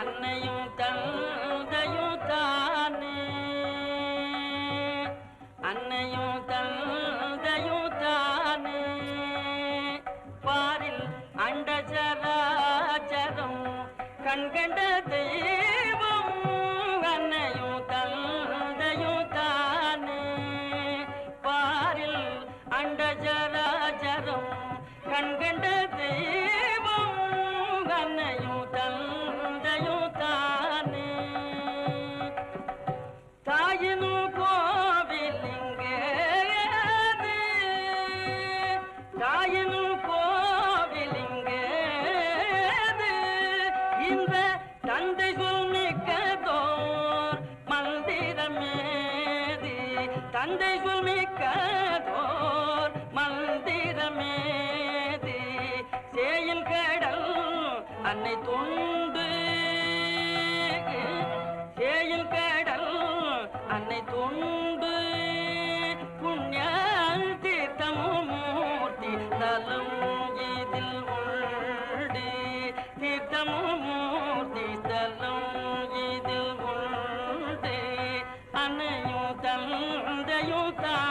அன்னையும் தந்தையும் தானே. அன்னையும் தந்தையும் தானே. பாரில் அண்டச்சராச்சரம் கண்கண்ட தெய்வம் அன்னையும் தந்தையும் தானே. பாரில் அண்டச்சராச்சரம் தாயினும் தந்தை சொல்மிக்கதோர் மந்திரமேதி மந்திரமேதி சேயில் கடல் அன்னை தொண்டு அன்னை துண்டு புண்ணியால் தீர்த்தமும் மூர்த்தி நலம் இதில் உண்டு தீர்த்தமும் மூர்த்தி தலம் இதில் உண்டு அன்னையும் தந்தையும் தான்